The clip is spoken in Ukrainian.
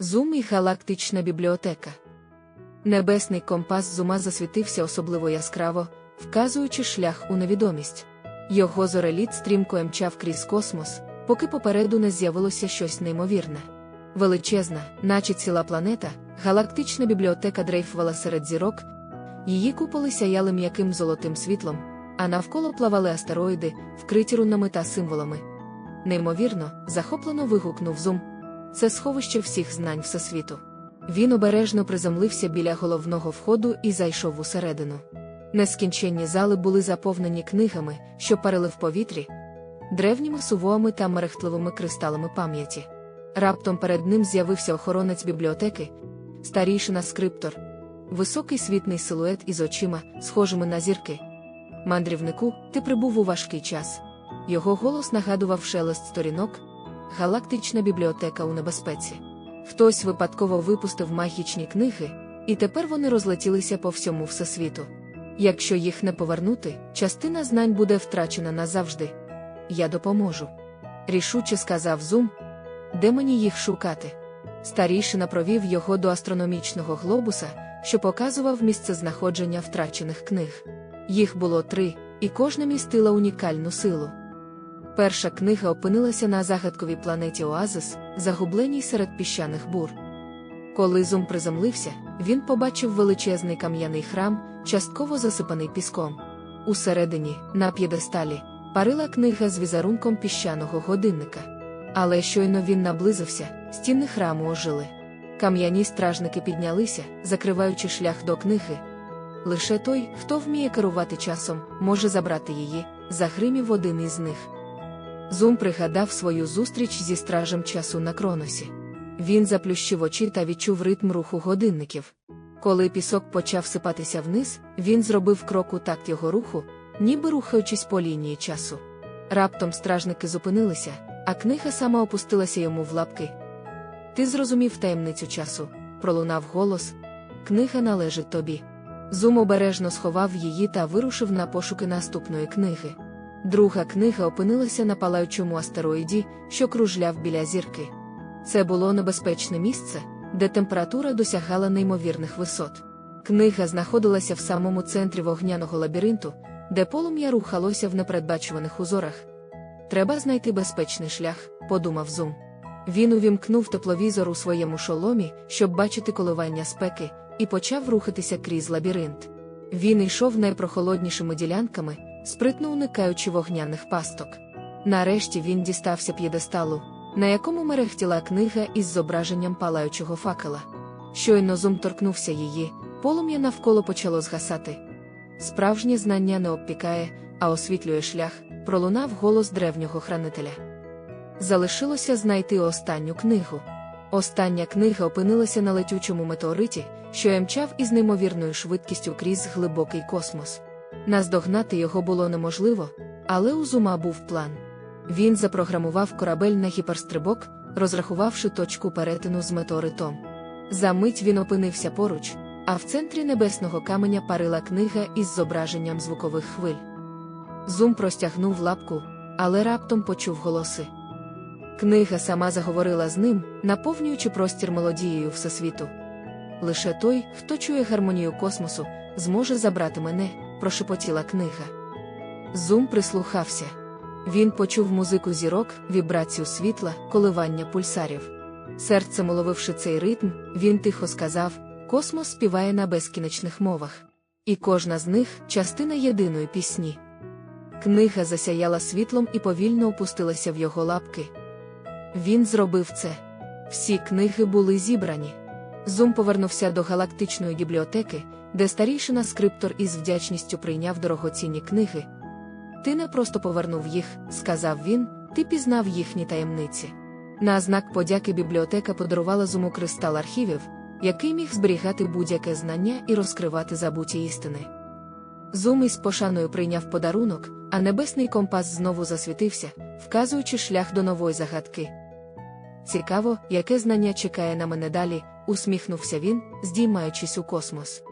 Зум і галактична бібліотека. Небесний компас зума засвітився особливо яскраво, вказуючи шлях у невідомість. Його зореліт стрімко мчав крізь космос, поки попереду не з'явилося щось неймовірне. Величезна, наче ціла планета, галактична бібліотека дрейфувала серед зірок, її куполи сяяли м'яким золотим світлом, а навколо плавали астероїди, вкриті рунами та символами. Неймовірно, захоплено вигукнув зум. Це сховище всіх знань Всесвіту. Він обережно приземлився біля головного входу і зайшов усередину. Нескінченні зали були заповнені книгами, що парили в повітрі, древніми сувоами та мерехтливими кристалами пам'яті. Раптом перед ним з'явився охоронець бібліотеки, старійшина скриптор, високий світний силует із очима, схожими на зірки. Мандрівнику, ти прибув у важкий час. Його голос нагадував шелест сторінок, галактична бібліотека у небезпеці. Хтось випадково випустив магічні книги, і тепер вони розлетілися по всьому всесвіту. Якщо їх не повернути, частина знань буде втрачена назавжди. Я допоможу. Рішуче сказав Зум, де мені їх шукати. Старішина провів його до астрономічного глобуса, що показував місце знаходження втрачених книг. Їх було три, і кожна містила унікальну силу. Перша книга опинилася на загадковій планеті Оазис, загубленій серед піщаних бур. Коли Зум приземлився, він побачив величезний кам'яний храм, частково засипаний піском. Усередині, на п'єдесталі, парила книга з візерунком піщаного годинника. Але щойно він наблизився, стіни храму ожили. Кам'яні стражники піднялися, закриваючи шлях до книги. Лише той, хто вміє керувати часом, може забрати її, загримів один із них. Зум пригадав свою зустріч зі стражем часу на кроносі. Він заплющив очі та відчув ритм руху годинників. Коли пісок почав сипатися вниз, він зробив крок у такт його руху, ніби рухаючись по лінії часу. Раптом стражники зупинилися, а книга сама опустилася йому в лапки. Ти зрозумів таємницю часу, пролунав голос. Книга належить тобі. Зум обережно сховав її та вирушив на пошуки наступної книги. Друга книга опинилася на палаючому астероїді, що кружляв біля зірки. Це було небезпечне місце, де температура досягала неймовірних висот. Книга знаходилася в самому центрі вогняного лабіринту, де полум'я рухалося в непередбачуваних узорах. Треба знайти безпечний шлях, подумав Зум. Він увімкнув тепловізор у своєму шоломі, щоб бачити коливання спеки, і почав рухатися крізь лабіринт. Він йшов найпрохолоднішими ділянками, спритно уникаючи вогняних пасток. Нарешті він дістався п'єдесталу, на якому мерехтіла книга із зображенням палаючого факела. Щойно зум торкнувся її, полум'я навколо почало згасати. Справжнє знання не обпікає, а освітлює шлях, пролунав голос древнього хранителя. Залишилося знайти останню книгу. Остання книга опинилася на летючому метеориті, що ямчав із неймовірною швидкістю крізь глибокий космос. Наздогнати його було неможливо, але у Зума був план. Він запрограмував корабель на гіперстрибок, розрахувавши точку перетину з метеоритом. За мить він опинився поруч, а в центрі небесного каменя парила книга із зображенням звукових хвиль. Зум простягнув лапку, але раптом почув голоси. Книга сама заговорила з ним, наповнюючи простір мелодією Всесвіту. Лише той, хто чує гармонію космосу, зможе забрати мене, прошепотіла книга. Зум прислухався. Він почув музику зірок, вібрацію світла, коливання пульсарів. Серцем уловивши цей ритм, він тихо сказав: Космос співає на безкінечних мовах. І кожна з них частина єдиної пісні. Книга засяяла світлом і повільно опустилася в його лапки. Він зробив це. Всі книги були зібрані. Зум повернувся до галактичної бібліотеки, де старішина скриптор із вдячністю прийняв дорогоцінні книги. Ти не просто повернув їх, сказав він, ти пізнав їхні таємниці. На знак подяки бібліотека подарувала зуму кристал архівів, який міг зберігати будь-яке знання і розкривати забуті істини. Зум із пошаною прийняв подарунок, а небесний компас знову засвітився, вказуючи шлях до нової загадки. Цікаво, яке знання чекає на мене далі, усміхнувся він, здіймаючись у космос.